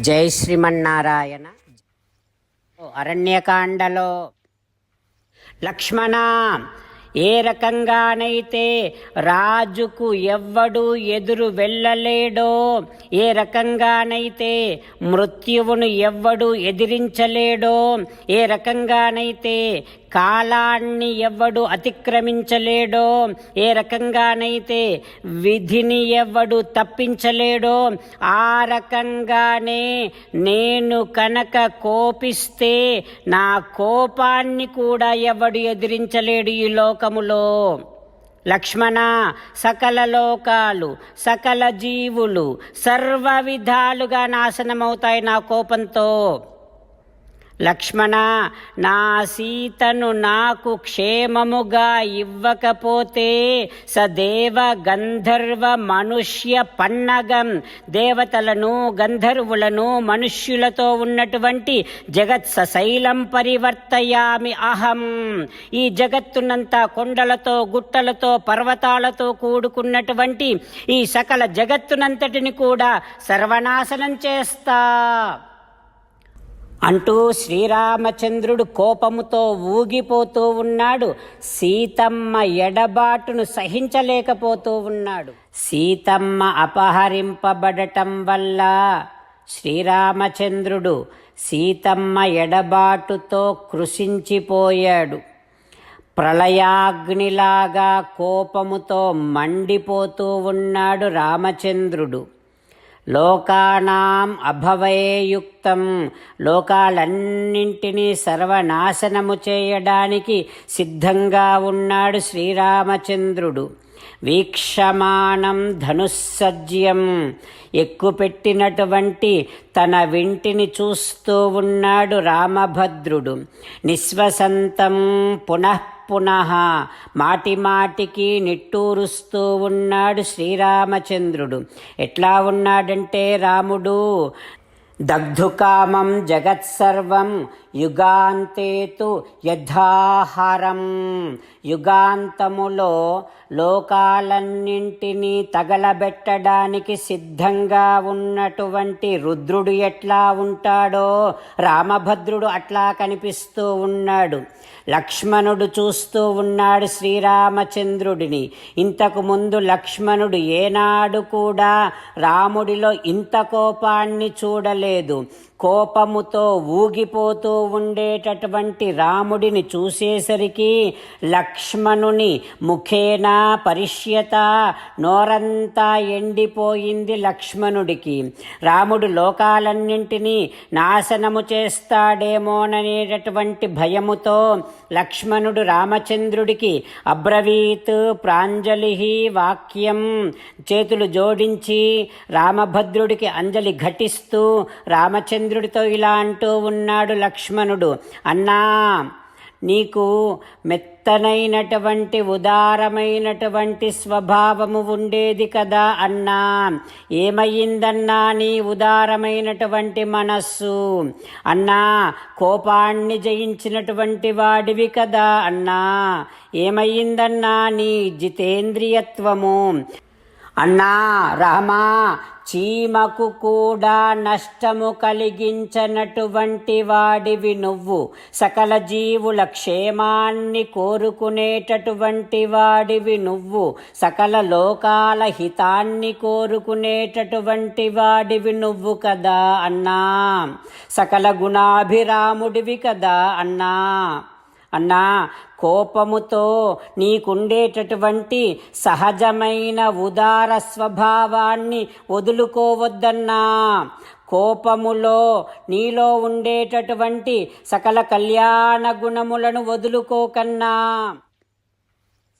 జై శ్రీమన్నారాయణ. అరణ్యకాండలో లక్ష్మణ ఏ రకంగానైతే రాజుకు ఎవ్వడు ఎదురు వెళ్ళలేడో ఏ రకంగానైతే మృత్యువును ఎవ్వడు ఎదిరించలేడో ఏ రకంగానైతే కాలాన్ని ఎవ్వడు అతిక్రమించలేడో ఏ రకంగానైతే విధిని ఎవ్వడు తప్పించలేడో ఆ రకంగానే నేను కనుక కోపిస్తే నా కోపాన్ని కూడా ఎవడు ఎదిరించలేడు ఈ లోకములో. లక్ష్మణ సకల లోకాలు సకల జీవులు సర్వ విధాలుగా నాశనమవుతాయి నా కోపంతో. లక్ష్మణ నా సీతను నాకు క్షేమముగా ఇవ్వకపోతే సదేవ గంధర్వ మనుష్య పన్నగం. దేవతలను గంధర్వులను మనుష్యులతో ఉన్నటువంటి జగత్ సశైలం పరివర్తయామి అహం. ఈ జగత్తునంతా కొండలతో గుట్టలతో పర్వతాలతో కూడుకున్నటువంటి ఈ సకల జగత్తునంతటిని కూడా సర్వనాశనం చేస్తా. అంటూ శ్రీరామచంద్రుడు కోపముతో ఊగిపోతూ ఉన్నాడు. సీతమ్మ ఎడబాటును సహించలేకపోతూ ఉన్నాడు. సీతమ్మ అపహరింపబడటం వల్ల శ్రీరామచంద్రుడు సీతమ్మ ఎడబాటుతో కృషించిపోయాడు ప్రళయాగ్నిలాగా కోపముతో మండిపోతూ ఉన్నాడు రామచంద్రుడు. లోకానాం అభవయేయుక్తం లోకాలన్నింటినీ సర్వనాశనము చేయడానికి సిద్ధంగా ఉన్నాడు శ్రీరామచంద్రుడు. వీక్షమాణం ధనుస్సజ్యం ఎక్కుపెట్టినటువంటి తన వింటిని చూస్తూ ఉన్నాడు రామభద్రుడు. నిశ్వసంతం పునః పునః మాటి మాటికి నిట్టూరుస్తూ ఉన్నాడు శ్రీరామచంద్రుడు. ఎట్లా ఉన్నాడంటే రాముడు దగ్ధుకామం జగత్సర్వం యుగాంతేతు యథాహారం. యుగాంతములో లోకాలన్నింటినీ తగలబెట్టడానికి సిద్ధంగా ఉన్నటువంటి రుద్రుడు ఎట్లా ఉంటాడో రామభద్రుడు అట్లా కనిపిస్తూ ఉన్నాడు. లక్ష్మణుడు చూస్తూ ఉన్నాడు శ్రీరామచంద్రుడిని. ఇంతకు ముందు లక్ష్మణుడు ఏనాడు కూడా రాముడిలో ఇంత కోపాన్ని చూడలేదు. కోపముతో ఊగిపోతూ ఉండేటటువంటి రాముడిని చూసేసరికి లక్ష్మణుని ముఖేన పరిష్యత నోరంతా ఎండిపోయింది లక్ష్మణుడికి. రాముడు లోకాలన్నింటినీ నాశనము చేస్తాడేమోననేటటువంటి భయముతో లక్ష్మణుడు రామచంద్రుడికి అబ్రవీత్ ప్రాంజలి వాక్యం చేతులు జోడించి రామభద్రుడికి అంజలి ఘటిస్తూ ఇంద్రుడితో ఇలా అంటూ ఉన్నాడు లక్ష్మణుడు. అన్నా నీకు మెత్తనైనటువంటి ఉదారమైనటువంటి స్వభావము ఉండేది కదా అన్నా. ఏమయ్యిందన్నా నీ ఉదారమైనటువంటి మనస్సు? అన్నా కోపాన్ని జయించినటువంటి వాడివి కదా అన్నా. ఏమయ్యిందన్నా నీ జితేంద్రియత్వము? అన్నా రామా చీమకు కూడా నష్టము కలిగించనటువంటి వాడివి నువ్వు. సకల జీవుల క్షేమాన్ని కోరుకునేటటువంటి వాడివి నువ్వు. సకల లోకాల హితాన్ని కోరుకునేటటువంటి వాడివి నువ్వు కదా అన్నా. సకల గుణాభిరాముడివి కదా అన్నా. అన్నా కోపముతో నీకుండేటటువంటి సహజమైన ఉదార స్వభావాన్ని వదులుకోవద్దన్నా. కోపములో నీలో ఉండేటటువంటి సకల కళ్యాణ గుణములను వదులుకోకన్నా.